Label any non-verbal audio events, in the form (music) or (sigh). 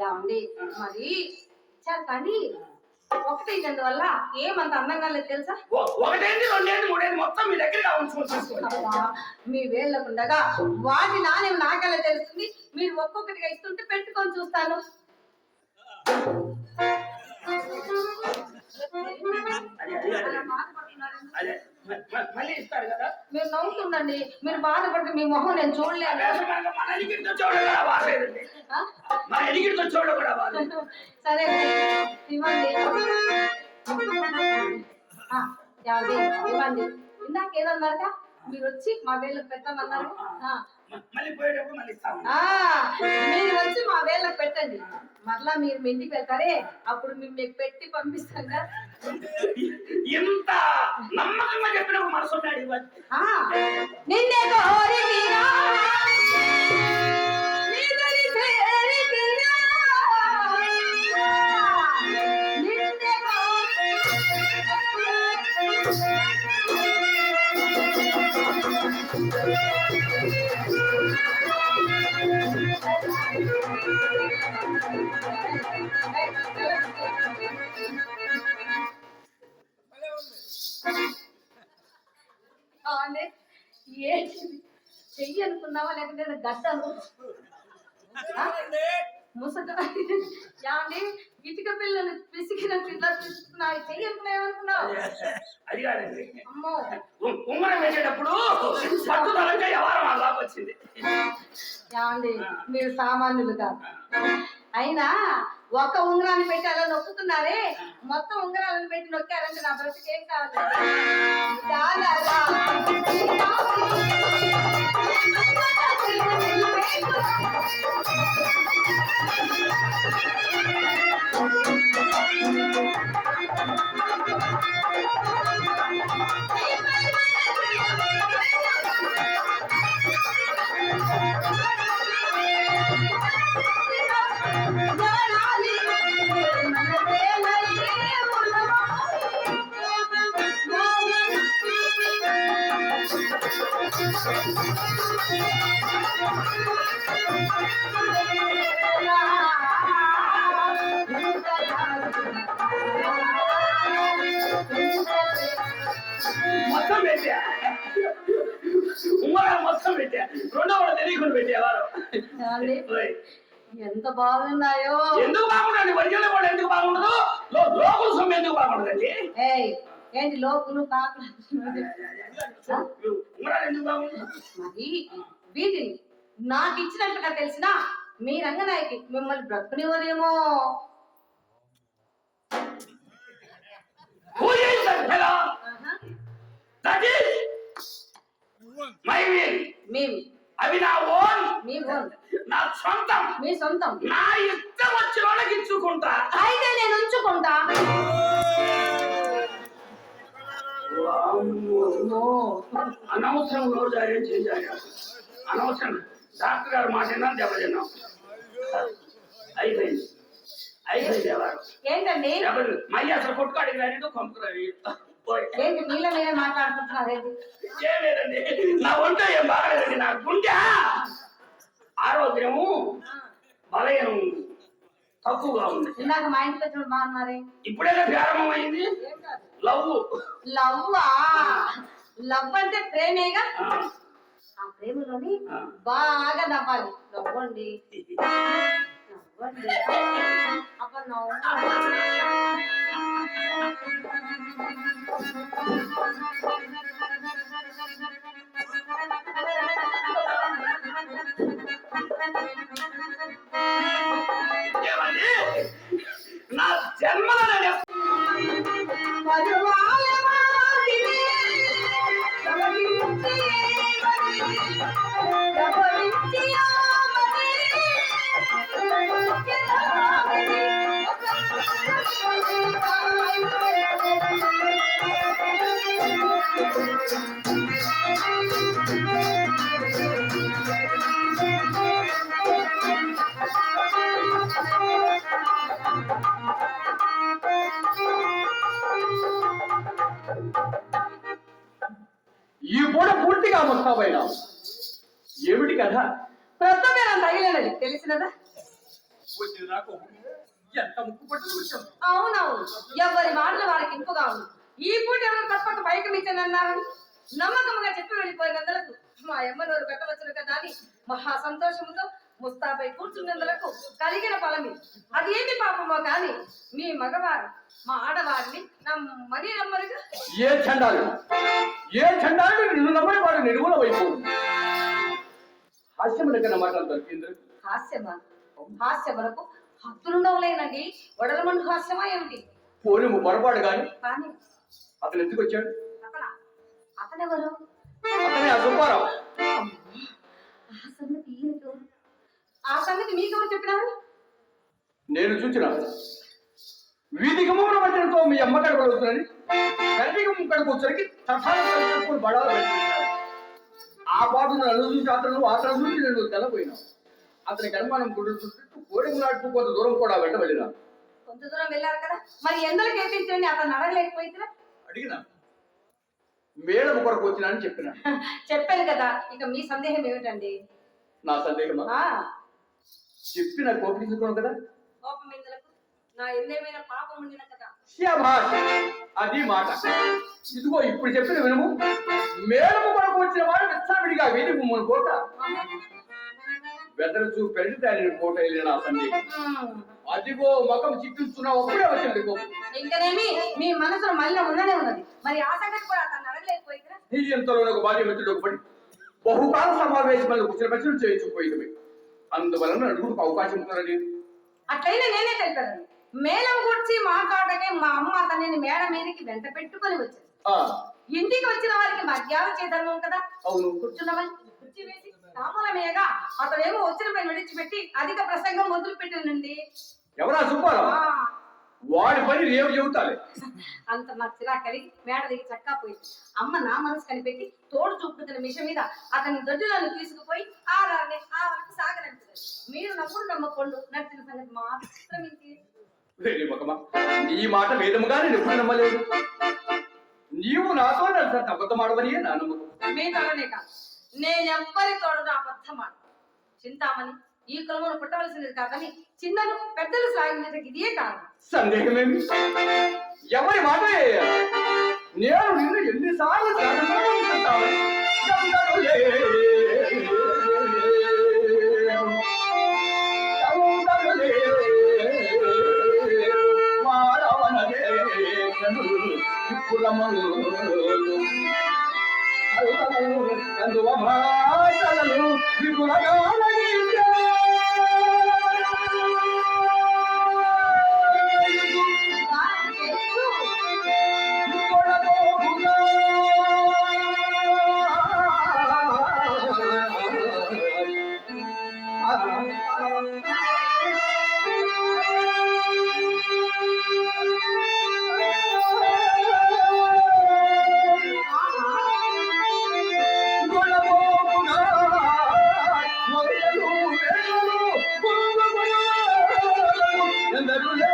ఏమండి? మరి కానీ ఒకటి ఇచ్చినందువల్ల ఏమంత అందంగా లేదు తెలుసా? ఒకటేంటి రెండేంటి మూడేంటి మొత్తం మీ దగ్గర మీ వేళ్ళకుండగా వాటి నాణ్యం నాకెలా తెలుస్తుంది? మీరు ఒక్కొక్కటిగా ఇస్తుంటే పెట్టుకొని చూస్తాను. అది అది. అది. మళ్ళీ ఇస్తారు కదా? మీరు నవ్వుతుండండి. మీరు బాధపడితే మీ మొహం నేను చూడలేను. వేసమంగా మన ఎదిగిరితో చూడ కూడా బాగలేదండి ఆ? మన ఎదిగిరితో చూడ కూడా బాగలేదు సరే ఇవ్వండి. ఇవ్వండి. ఇందాక ఏదన్నారుగా మీరు వచ్చి మా వేళ్ళకి పెట్టమన్నారు. మీరు వచ్చి మా వేళ్ళకి పెట్టండి. మరలా మీరు మీ ఇంటికి వెళ్తారే అప్పుడు మేము మీకు పెట్టి పంపిస్తాం కదా. ఇంత నమ్మకంగా చెప్పినప్పుడు మనసు నిన్నే చెయ్యి అనుకున్నావా? లేకపోతే గట్ట ముసట ఏమండి? ఇటుక పిల్లలు పిసికినట్టు ఇట్లా పిసుకున్నావు చెయ్యి అనుకున్నావు ఏమనుకున్నావు? అది కాదండి. అమ్మో. ఉ- ఉంగరం వేసేటప్పుడు పట్టుదలంగా వ్యవహారం అలా వచ్చింది. ఏమండి? మీరు సామాన్యులు కాదు. అయినా ఒక ఉంగరాన్ని పెట్టి అలా నొక్కుతున్నారే? మొత్తం ఉంగరాలను పెట్టి నొక్కారంటే నా బ్రతికి ఏం కావాలి చాలారా. మొత్తం పెట్టా. మొత్తం పెట్టా. రెండో వాడు తెలియకుండా పెట్టేవారు. ఎంత బాగున్నాయో. ఎందుకు బాగుండండి ఒరిజినల్ కూడా ఎందుకు బాగుండదు? లోకల్ సొమ్ము ఎందుకు బాగుండదండి? ఏయ్ ఏంటి లోకులు కాకులు? మరి వీటిని నాకు ఇచ్చినట్టుగా తెలిసిన మీ రంగనాయకి మిమ్మల్ని బ్రతుకునివ్వరేమో ఓన్ మీ ఓన్ నా సొంతం. మీ సొంతం. నా అనవసరం రోజు ఏం చేయాలి అనవసరం. డాక్టర్ గారు మాట విన్నాను దెబ్బ తిన్నాం. అయిపోయింది. అయిపోయింది ఎవరు ఏంటండి? ఎవరు మళ్ళీ అసలు కొట్టుకాడికి పంపురాడు పోయి. ఏంటి ఏంటి? ఏం లేదండి. నా ఒంట ఏం బాగలేదండి. నా గుండె ఆరోగ్యము బలహీనం తక్కువగా ఉంది. ఇందాక మా ఇంటికి వచ్చిన బాగున్నారే. ఇప్పుడైనా ప్రారంభమైంది? లవ్ లవ్వా. లవ్ అంటే ప్రేమేగా? ఆ, ప్రేమలోని. బాగా నవ్వాలి. నవ్వండి. (laughs) నవ్వండి. అబ్బా నవ్వు పూర్తిగా ముస్తాబైనా ఏమిటి కదా ప్రస్తుతం తగిలినది. తెలిసినదా? వచ్చింది నాకు ఎంత ముక్కు పట్టు చూసాం అవునవును. ఎవరి మాటలు వారికి ఇంపుగా ఉంది ఈ పూట ఎవరు తప్పక పైకి మిచ్చనన్నారని నమ్మకంగా చెప్పి వెళ్ళిపోయినందులకు మా అమ్మ నోరు కట్టవచ్చును కదా అని మహా సంతోషంతో ముస్తాపై కూర్చున్నందులకు కలిగిన ఫలమి. అది పాపమో కాని మీ మగవారు మా ఆడవారిని నమ్మని నమ్మరుగా. ఏ చండాలు? ఏ చండాలు? నిన్ను నమ్మని వాడు నిర్మూల వైపు. హాస్యముల కన్నా మాట్లాడతారు హాస్యమా? హాస్యములకు హద్దులుండవులేనండి. వడలమండు హాస్యమా ఏమిటి? పోలేము పొరపాటు కానీ. కానీ అతను ఎందుకు వచ్చాడు? అతన అతనెవరు? అతనే ఆ సుబ్బారావు. ఆ సంగతి ఈయనకు ఆ సంగతి మీకెవరు చెప్పినారు? నేను చూచిన వీధికి మూల మధ్యతో మీ అమ్మ కడప అవుతుందని గంటికి ముక్కడికి వచ్చరికి తథాలు బడాలు. ఆ పాటు నన్ను చూసి అతను అతను చూసి నేను తెల్లపోయినా అతనికి అనుమానం కుదురుతుంటూ కోడింగ్ నాటుకు కొంత దూరం కూడా వెళ్ళవెళ్ళినా కొంత దూరం వెళ్ళారు కదా. మరి ఎందరికి ఎక్కించండి అతను అడగలేకపోయితే అడిగినా. మేడం కొరకు వచ్చినా అని చెప్పిన. (laughs) చెప్పాను కదా. ఇక మీ సందేహం ఏమిటండి? నా సందేహమా? ఆ. చెప్పిన కోపించుకోను కదా? కోపం ఎందులకు నా ఎందేమైనా పాపం ఉండిన కదా? శభాష్. అది మాట. ఇదిగో ఇప్పుడు చెప్పిన వినము. మేడము కొరకు వచ్చిన వాడు విచ్చలవిడిగా వీధి ముమ్మను కోట వెదరచు పెళ్ళి ఆయన కోట వెళ్ళిన సందేహం. అదిగో ముఖం చిప్పిస్తున్నావు అప్పుడే వచ్చింది ఇంకనేమి మీ మనసులో మళ్ళీ ఉన్నదే ఉన్నది. మరి ఆ సంగతి కూడా అతను అడగలేకపోయితే నీ ఎంతలో ఒక బాల్య మిత్రుడు ఒకటి బహుకాల సమావేశంలో కూర్చుని ప్రశ్నలు చేయించుకుపోయింది. అందువలన అడుగుకు అవకాశం ఉంటుందని అట్లయినా నేనే తెలిపాను మేళం గురించి మాట్లాడకే మా అమ్మ అతనిని మేడ మీదకి వెంట పెట్టుకొని వచ్చింది ఇంటికి వచ్చిన వారికి మర్యాద చేధర్మం కదా. అవును. కూర్చున్నవని కుర్చీ వేసి తామలమేగా అతడేమో వచ్చిన పని విడిచిపెట్టి అధిక ప్రసంగం మొదలు పెట్టినండి ఎవరా సుబ్బారావు? వాడి పని రేపు చెబుతాలే. అంత నాకు చిరా కలిగి మేడ దిగి చక్కా పోయింది అమ్మ నా మనసు కనిపెట్టి తోడు చూపుతున్న మిష మీద అతని దొడ్డులను తీసుకుపోయి ఆ దాన్ని ఆ వరకు సాగనంటుంది. మీరు నమ్ముడు నమ్మకొండు నడిచిన సంగతి మాత్రం నీ మాట వేదముగా నేను ఎప్పుడు నమ్మలేదు. నీవు నాతో నన్ను అబద్ధం ఆడవని నా నమ్మకం. మీ తలనే కాదు నేనెవ్వరి తోడు అబద్ధమాట చింతామణి ఈ కులమును పుట్టవలసినది కాదని చిన్నలు పెద్దలు సాగించడానికి ఇదే కారణం. సందేహమేమి? ఎవరి మాట? నేను నిన్ను ఎన్నిసార్లు మారవనదే ఎవడనులే? ఎవడనులే? అందువ భాషలను విపులగా Hallelujah.